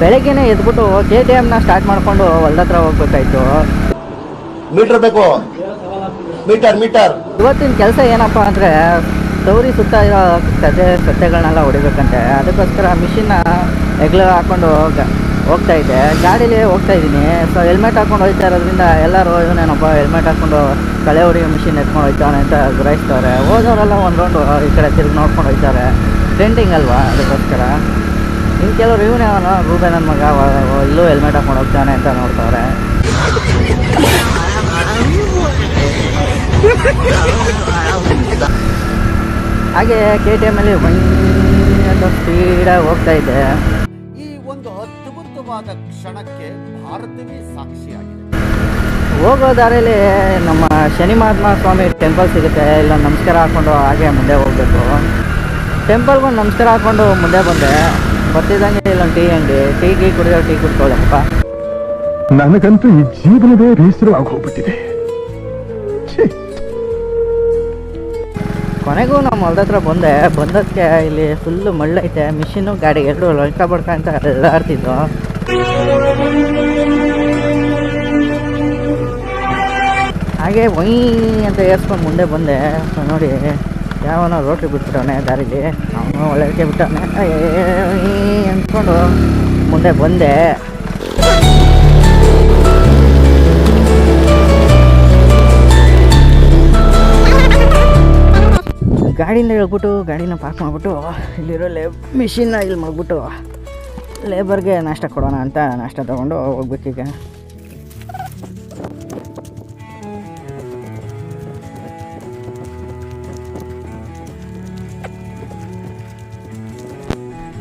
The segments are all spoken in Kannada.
ಬೆಳಗ್ಗೆನೇ ಎದ್ಬಿಟ್ಟು ಕೆ ಟಿ ಎಮ್ನ ಸ್ಟಾರ್ಟ್ ಮಾಡಿಕೊಂಡು ಹೊಲ್ದ ಹತ್ರ ಹೋಗ್ಬೇಕಾಯ್ತು. ಮೀಟರ್ ಬೇಕು. ಮೀಟರ್ ಮೀಟರ್ ಇವತ್ತಿನ ಕೆಲಸ ಏನಪ್ಪ ಅಂದರೆ ಸೌರಿ ಸುತ್ತ ಇರೋ ಗದ್ದೆ ಸತ್ಯಗಳನ್ನೆಲ್ಲ ಹೊಡಿಬೇಕಂತೆ. ಅದಕ್ಕೋಸ್ಕರ ಮಿಷಿನ್ನ ಹೆಗ್ಲು ಹಾಕ್ಕೊಂಡು ಹೋಗ ಹೋಗ್ತಾ ಇದ್ದೆ. ಗಾಡೀಲಿ ಹೋಗ್ತಾ ಇದ್ದೀನಿ. ಸೊ ಹೆಲ್ಮೆಟ್ ಹಾಕ್ಕೊಂಡು ಹೋಗ್ತಾ ಇರೋದ್ರಿಂದ ಎಲ್ಲರೂ ಇವನೇನಪ್ಪ ಹೆಲ್ಮೆಟ್ ಹಾಕ್ಕೊಂಡು ಕಳೆ ಹೊಡಿಯೋ ಮಿಷಿನ್ ಎತ್ಕೊಂಡು ಹೋಗ್ತಾನೆ ಅಂತ ಗುರಾಯಿಸ್ತವ್ರೆ ಹೋದವರೆಲ್ಲ ಒಂದು ರೌಂಡು ಈ ಕಡೆ ತಿರುಗಿ ನೋಡ್ಕೊಂಡು ಹೋಗ್ತಾರೆ ಟ್ರೆಂಡಿಂಗ್ ಅಲ್ವಾ ಅದಕ್ಕೋಸ್ಕರ? ಇನ್ನು ಕೆಲವರು ಇವನೇ ಅವನು ರೂಬೆ ನನ್ನ ಮಗ ಇಲ್ಲೂ ಹೆಲ್ಮೆಟ್ ಹಾಕೊಂಡು ಹೋಗ್ತಾನೆ ಅಂತ ನೋಡ್ತಾವ್ರೆ. ಹಾಗೆ ಕೆ ಟಿ ಎಮ್ಮಲ್ಲಿ ಅಂತ ಸ್ಪೀಡಾಗಿ ಹೋಗ್ತಾ ಇದ್ದೆ ಈ ಒಂದು ಅದ್ಭುತವಾದ ಕ್ಷಣಕ್ಕೆ ಭಾರತವೇ ಸಾಕ್ಷಿಯಾಗಿದೆ. ಹೋಗೋ ದಾರಿಯಲ್ಲಿ ನಮ್ಮ ಶನಿ ಮಹಾತ್ಮ ಸ್ವಾಮಿ ಟೆಂಪಲ್ ಸಿಗುತ್ತೆ. ಇಲ್ಲ ನಮಸ್ಕಾರ ಹಾಕ್ಕೊಂಡು ಹಾಗೆ ಮುಂದೆ ಹೋಗಬೇಕು. ಟೆಂಪಲ್ಗೆ ಒಂದು ನಮಸ್ಕಾರ ಹಾಕ್ಕೊಂಡು ಮುಂದೆ ಬಂದೆ. ಬರ್ತಿದ್ದಂಗೆ ಇಲ್ಲೊಂದು ಟೀ ಅಂಗಡಿ ಟೀ ಗೀ ಟೀ ಕುಡ್ಕೊಳ್ಳಪ್ಪ ನನಗಂತೂ ಈ ಜೀವನವೇ ಬೇಸರವಾಗಿ ಹೋಗ್ಬಿಟ್ಟಿದೆ. ಕೊನೆಗೂ ನಮ್ಮ ಹೊಲ್ದ ಹತ್ರ ಬಂದೆ. ಬಂದಕ್ಕೆ ಇಲ್ಲಿ ಫುಲ್ಲು ಮಳ್ಳೈತೆ ಮಿಷಿನು ಗಾಡಿ ಎರಡು ಲೊಳ್ಕ ಬಡ್ಕ ಅಂತ ಎಲ್ಲಾಡ್ತಿದ್ವು ಹಾಗೆ ಒಯ್ ಅಂತ ಏರ್ಸ್ಕೊಂಡು ಮುಂದೆ ಬಂದೆ. ನೋಡಿ ಯಾವನೋ ರೋಟ್ರಿ ಬಿಟ್ಬಿಟ್ಟವನೆ ದಾರಿಲಿ. ಅವನು ಒಳ್ಳೆಗೆ ಬಿಟ್ಟವನೆ. ಅಂದ್ಕೊಂಡು ಮುಂದೆ ಬಂದೆ ಗಾಡಿಯಿಂದ ಹೇಳ್ಬಿಟ್ಟು ಗಾಡಿನ ಪಾರ್ಕ್ ಮಾಡಿಬಿಟ್ಟು ಇಲ್ಲಿರೋ ಲೇಬ್ ಮಿಷಿನ್ನ ಇಲ್ಲಿ ಮಾಡಿಬಿಟ್ಟು ಲೇಬರ್ಗೆ ನಾಷ್ಟ ಕೊಡೋಣ ಅಂತ ನಾಷ್ಟ ತೊಗೊಂಡು ಹೋಗ್ಬೇಕೀಗ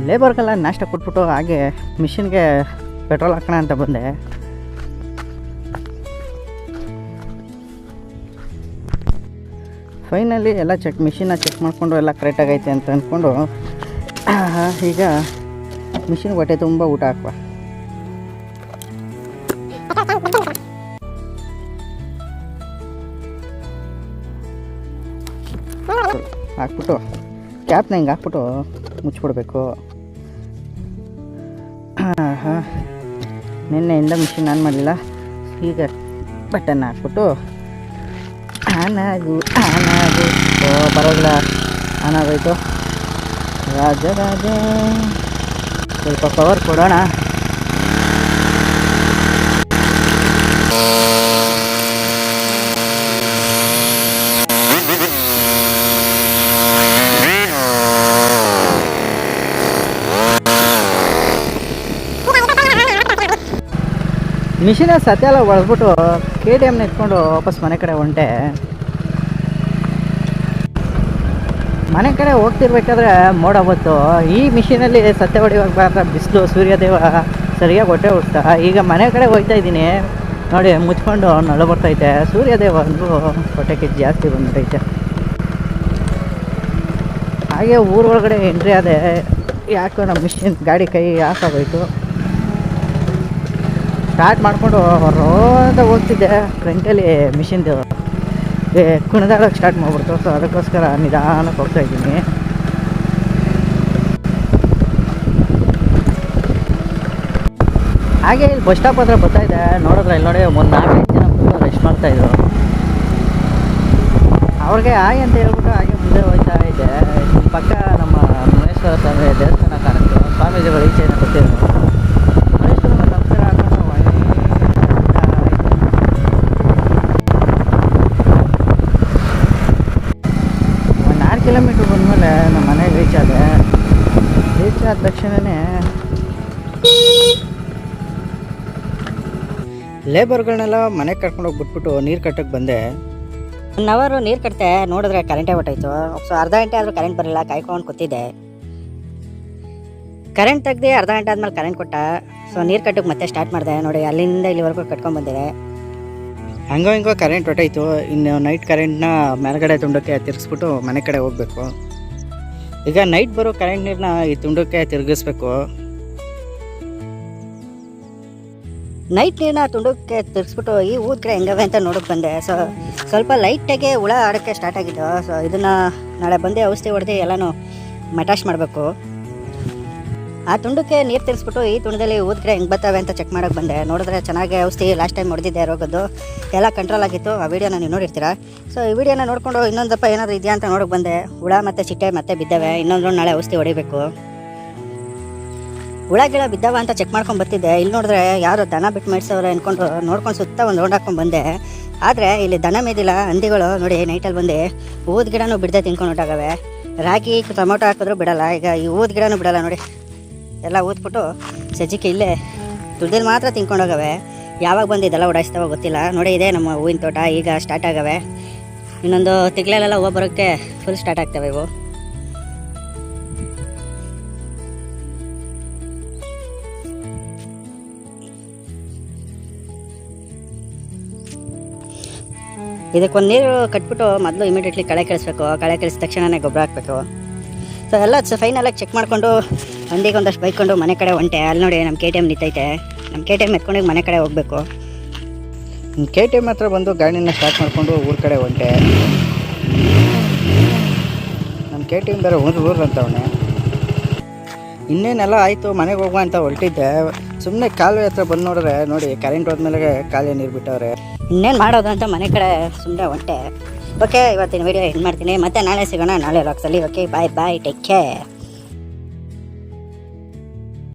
ಲೇಬರ್ಗೆಲ್ಲ ನಾಷ್ಟ ಕೊಟ್ಬಿಟ್ಟು ಹಾಗೆ ಮಿಷಿನ್ಗೆ ಪೆಟ್ರೋಲ್ ಹಾಕೋಣ ಅಂತ ಬಂದೆ. ಫೈನಲಿ ಎಲ್ಲ ಚೆಕ್ ಮಿಷಿನ ಚೆಕ್ ಮಾಡಿಕೊಂಡು ಎಲ್ಲ ಕರೆಕ್ಟಾಗೈತೆ ಅಂತ ಅಂದ್ಕೊಂಡು, ಈಗ ಮಿಷಿನ್ ಹೊಟ್ಟೆ ತುಂಬ ಊಟ ಹಾಕುವ. ಹಾಕ್ಬಿಟ್ಟು ಕ್ಯಾಪ್ನ ಹಿಂಗೆ ಹಾಕ್ಬಿಟ್ಟು ಮುಚ್ಚಿಬಿಡ್ಬೇಕು. ಹಾಂ ನಿನ್ನೆಯಿಂದ ಮಿಷಿನ್ ಆನ್ ಮಾಡಲಿಲ್ಲ ಈಗ ಬಟನ್ ಹಾಕ್ಬಿಟ್ಟು ಆನ್ ಆಗು ಆನ್ ಆಗು. ಓ ಪರವಾಗಿಲ್ಲ ಆನ್ ಆಗೋಯ್ತು. ರಾಜ ರಾಜ. ಸ್ವಲ್ಪ ಪವರ್ ಕೊಡೋಣ. ಮಿಷಿನ ಸತ್ಯ ಎಲ್ಲ ಒಳಗ್ಬಿಟ್ಟು ಕೆ ಟಿ ಎಮ್ನ ಎತ್ಕೊಂಡು ವಾಪಸ್ ಮನೆ ಕಡೆ ಹೊಂಟೆ. ಮನೆ ಕಡೆ ಹೋಗ್ತಿರ್ಬೇಕಾದ್ರೆ ಮೋಡ ಬಂತು. ಈ ಮಿಷಿನಲ್ಲಿ ಸತ್ಯ ಹೊಡಿವಾಗ ಬಿಸಿಲು, ಸೂರ್ಯದೇವ ಸರಿಯಾಗಿ ಹೊಟ್ಟೆ ಉಡ್ತಾ ಈಗ ಮನೆ ಕಡೆ ಹೋಗ್ತಾ ಇದ್ದೀನಿ. ನೋಡಿ, ಮುಚ್ಕೊಂಡು ನಳ ಬರ್ತೈತೆ ಸೂರ್ಯದೇವ ಅಂದು ಹೊಟ್ಟೆ ಜಾಸ್ತಿ ಬಂದ್ಬಿಟ್ಟೈತೆ ಹಾಗೆ ಊರೊಳಗಡೆ ಎಂಟ್ರಿ ಆದೆ. ಯಾಕೋ ನಮ್ಮ ಮಿಷಿನ್ ಗಾಡಿ ಕೈ ಆಫ್ ಆಗೋಯ್ತು ಸ್ಟಾರ್ಟ್ ಮಾಡಿಕೊಂಡು ಅಂತ ಹೋಗ್ತಿದ್ದೆ. ಫ್ರಂಟಲ್ಲಿ ಮಿಷಿನ್ದು ಏ ಕುಣಿದಾಡೋಕೆ ಸ್ಟಾರ್ಟ್ ಮಾಡ್ಬಿಡ್ತು. ಸೊ ಅದಕ್ಕೋಸ್ಕರ ನಿಧಾನಕ್ಕೆ ಹೋಗ್ತಾ ಇದ್ದೀನಿ. ಹಾಗೆ ಇಲ್ಲಿ ಬಸ್ ಸ್ಟಾಪ್ ಹತ್ರ ಬರ್ತಾ ಇದೆ ನೋಡಿದ್ರೆ ಇಲ್ಲಿ ನೋಡಿ ಒಂದು ನಾಲ್ಕೈದು ಜನ ಫುಲ್ ರೆಸ್ಟ್ ಮಾಡ್ತಾಯಿದ್ರು ಅವ್ರಿಗೆ ಆಯ್ ಅಂತ ಹೇಳ್ಬಿಟ್ಟು ಹಾಗೆ ಮುಂದೆ ಹೋಗ್ತಾ ಇದ್ದೆ. ಪಕ್ಕ ನಮ್ಮ ಮುನೇಶ್ವರ ಸ್ವಾಮಿ ದೇವಸ್ಥಾನ ಕಾಣುತ್ತೆ. ಸ್ವಾಮೀಜಿಗಳು ಈಚೆನ ಗೊತ್ತಿದ್ರು ಮುನೇಶ್ವರ ನಮಸ್ಕಾರ ಹಾಕೊಂಡು ಒಳ್ಳೆ ಹೋಗ್ತಾ ಇದ್ದೆ. ಒಂದು ಆರು ನಮ್ಮ ಮನೆಗೆ ರೀಚ್ ಆದೆ. ರೀಚ್ ಆದ ತಕ್ಷಣವೇ ಲೇಬರ್ಗಳನ್ನೆಲ್ಲ ಮನೆಗೆ ಕರ್ಕೊಂಡು ಹೋಗಿ ಬಿಟ್ಬಿಟ್ಟು ನೀರು ಕಟ್ಟಕ್ಕೆ ಬಂದೆ. ಒನ್ ಅವರು ನೀರು ಕಟ್ತೆ ನೋಡಿದ್ರೆ ಕರೆಂಟೇ ಹೊಟ್ಟೋಯ್ತು ಸೊ ಅರ್ಧ ಗಂಟೆ ಆದರೂ ಕರೆಂಟ್ ಬರಲಿಲ್ಲ ಕಾಯ್ಕೊಂಡು ಕೂತಿದ್ದೆ. ಕರೆಂಟ್ ತೆಗ್ದು ಅರ್ಧ ಗಂಟೆ ಆದ್ಮೇಲೆ ಕರೆಂಟ್ ಕೊಟ್ಟ. ಸೊ ನೀರು ಕಟ್ಟಕ್ಕೆ ಮತ್ತೆ ಸ್ಟಾರ್ಟ್ ಮಾಡಿದೆ. ನೋಡಿ ಅಲ್ಲಿಂದ ಇಲ್ಲಿವರೆಗೂ ಕಟ್ಕೊಂಡು ಬಂದಿದೆ. ಹಂಗೋ ಹಿಂಗೋ ಕರೆಂಟ್ ಹೊಟ್ಟೋಯ್ತು ಇನ್ನು ನೈಟ್ ಕರೆಂಟ್ನ ಮೇಲ್ಗಡೆ ತುಂಡಕ್ಕೆ ತಿರ್ಗಿಸ್ಬಿಟ್ಟು ಮನೆ ಕಡೆ ಹೋಗಬೇಕು. ಈಗ ನೈಟ್ ಬರೋ ಕರೆಂಟ್ ನೀರನ್ನ ಈ ತುಂಡಕ್ಕೆ ತಿರುಗಿಸ್ಬೇಕು. ನೈಟ್ ನೀರನ್ನ ತುಂಡಕ್ಕೆ ತಿರ್ಗಿಸ್ಬಿಟ್ಟು ಈ ಊದ ಹೆಂಗವೆ ಅಂತ ನೋಡೋಕೆ ಬಂದೆ. ಸೊ ಸ್ವಲ್ಪ ಲೈಟಾಗೆ ಹುಳ ಆಡೋಕ್ಕೆ ಸ್ಟಾರ್ಟ್ ಆಗಿದ್ದು. ಸೊ ಇದನ್ನು ನಾಳೆ ಬಂದೆ ಔಷಧಿ ಹೊಡೆದು ಎಲ್ಲನೂ ಮಟಾಶ್ ಮಾಡಬೇಕು. ಆ ತುಂಡಕ್ಕೆ ನೀರು ತಿರ್ಸ್ಬಿಟ್ಟು ಈ ತುಂಡದಲ್ಲಿ ಊದ್ಗಿಡ ಹೆಂಗೆ ಬರ್ತವೆ ಅಂತ ಚೆಕ್ ಮಾಡೋಕೆ ಬಂದೆ. ನೋಡಿದ್ರೆ ಚೆನ್ನಾಗಿ ಔಷಧಿ ಲಾಸ್ಟ್ ಟೈಮ್ ಹೊಡೆದಿದ್ದೆ ರೋಗದ್ದು. ಎಲ್ಲ ಕಂಟ್ರೋಲ್ ಆಗಿತ್ತು. ಆ ವಿಡಿಯೋನ ನೀವು ನೋಡಿರ್ತೀರಾ? ಸೊ ಈ ವಿಡಿಯೋನ ನೋಡಿಕೊಂಡು ಇನ್ನೊಂದಪ್ಪ ಏನಾದರೂ ಇದೆಯಾ ಅಂತ ನೋಡೋಕೆ ಬಂದೆ. ಹುಳ ಮತ್ತು ಚಿಟ್ಟೆ ಮತ್ತೆ ಬಿದ್ದಾವೆ. ಇನ್ನೊಂದು ನಾಳೆ ಔಷಧಿ ಹೊಡಿಬೇಕು. ಹುಳ ಗಿಳ ಬಿದ್ದವ ಅಂತ ಚೆಕ್ ಮಾಡ್ಕೊಂಡು ಬರ್ತಿದ್ದೆ. ಇಲ್ಲಿ ನೋಡಿದ್ರೆ ಯಾರು ದನ ಬಿಟ್ಟು ಮಾಡಿಸೋರು ಅಂದ್ಕೊಂಡು ನೋಡ್ಕೊಂಡು ಸುತ್ತ ಒಂದು ರೌಂಡ್ ಹಾಕೊಂಡು ಬಂದೆ. ಆದರೆ ಇಲ್ಲಿ ದನ ಮೇದಿಲ್ಲ, ಹಂದಿಗಳು ನೋಡಿ ನೈಟಲ್ಲಿ ಬಂದು. ಹೂದ ಗಿಡನೂ ಬಿಡದೆ ತಿನ್ಕೊಂಡು ಹೊಟ್ಟಾಗವೆ ರಾಗಿ, ಟೊಮೊಟೊ ಹಾಕಿದ್ರು ಬಿಡಲ್ಲ. ಈಗ ಈ ಹೂದ್ ಗಿಡನೂ ಬಿಡಲ್ಲ ನೋಡಿ. ಎಲ್ಲ ಊದ್ಬಿಟ್ಟು ಸಜ್ಜಿಕೆ ಇಲ್ಲೇ ದುಡ್ಡಿಲ್ಲಿ ಮಾತ್ರ ತಿನ್ಕೊಂಡೋಗವೆ. ಯಾವಾಗ ಬಂದು ಇದೆಲ್ಲ ಓಡಾಯಿಸ್ತಾವ ಗೊತ್ತಿಲ್ಲ. ನೋಡಿ ಇದೆ ನಮ್ಮ ಹೂವಿನ ತೋಟ, ಈಗ ಸ್ಟಾರ್ಟ್ ಆಗವೆ. ಇನ್ನೊಂದು ತಿಂಗಳಲ್ಲೆಲ್ಲ ಹೂವು ಬರೋಕ್ಕೆ ಫುಲ್ ಸ್ಟಾರ್ಟ್ ಆಗ್ತವೆ ಇವು. ಇದಕ್ಕೊಂದು ನೀರು ಕಟ್ಬಿಟ್ಟು ಮೊದಲು ಇಮಿಡಿಯೇಟ್ಲಿ ಕಳೆ ಕಳಿಸ್ಬೇಕು. ಕಳೆ ಕಳಿಸಿದ ತಕ್ಷಣನೇ ಗೊಬ್ಬರ ಹಾಕಬೇಕು. ಸೊ ಎಲ್ಲ ಫೈನಲಾಗಿ ಚೆಕ್ ಮಾಡಿಕೊಂಡು ಹಂದಿಗೆ ಒಂದಷ್ಟು ಬೈಕೊಂಡು ಮನೆ ಕಡೆ ಹೊಂಟೆ ಅಲ್ಲಿ ನೋಡಿ ನಮ್ಮ ಕೆ ಟಿ ಎಂ ನಿಂತೈತೆ. ನಮ್ಮ ಕೆ ಟಿ ಎಂ ಎತ್ಕೊಂಡು ಮನೆ ಕಡೆ ಹೋಗಬೇಕು. ಕೆ ಟಿ ಎಂ ಹತ್ರ ಬಂದು ಗಾಡಿನ ಸ್ಟಾರ್ಟ್ ಮಾಡಿಕೊಂಡು ಊರ ಕಡೆ ಹೊಂಟೆ ನಮ್ಮ ಕೆ ಟಿ ಎಂ ಬೇರೆ ಊರು ಊರು ಅಂತವನೆ. ಇನ್ನೇನೆಲ್ಲ ಆಯಿತು ಮನೆಗೆ ಹೋಗುವ ಅಂತ ಹೊರಟಿದ್ದೆ. ಸುಮ್ಮನೆ ಕಾಲುವೆ ಹತ್ರ ಬಂದು ನೋಡಿದ್ರೆ ನೋಡಿ ಕರೆಂಟ್ ಹೋದ್ಮೇಲೆ ಕಾಲೇ ನೀರು ಬಿಟ್ಟವ್ರೆ. ಇನ್ನೇನು ಮಾಡೋದು ಅಂತ ಮನೆ ಕಡೆ ಸುಮ್ಮನೆ ಹೊಂಟೆ ಓಕೆ ಇವತ್ತಿನ ವಿಡಿಯೋ ಎಂಡ್ ಮಾಡ್ತೀನಿ? ಮತ್ತೆ ನಾಳೆ ಸಿಗೋಣ ನಾಳೆ ಲಾಕ್ಸಲ್ಲಿ okay bye bye take care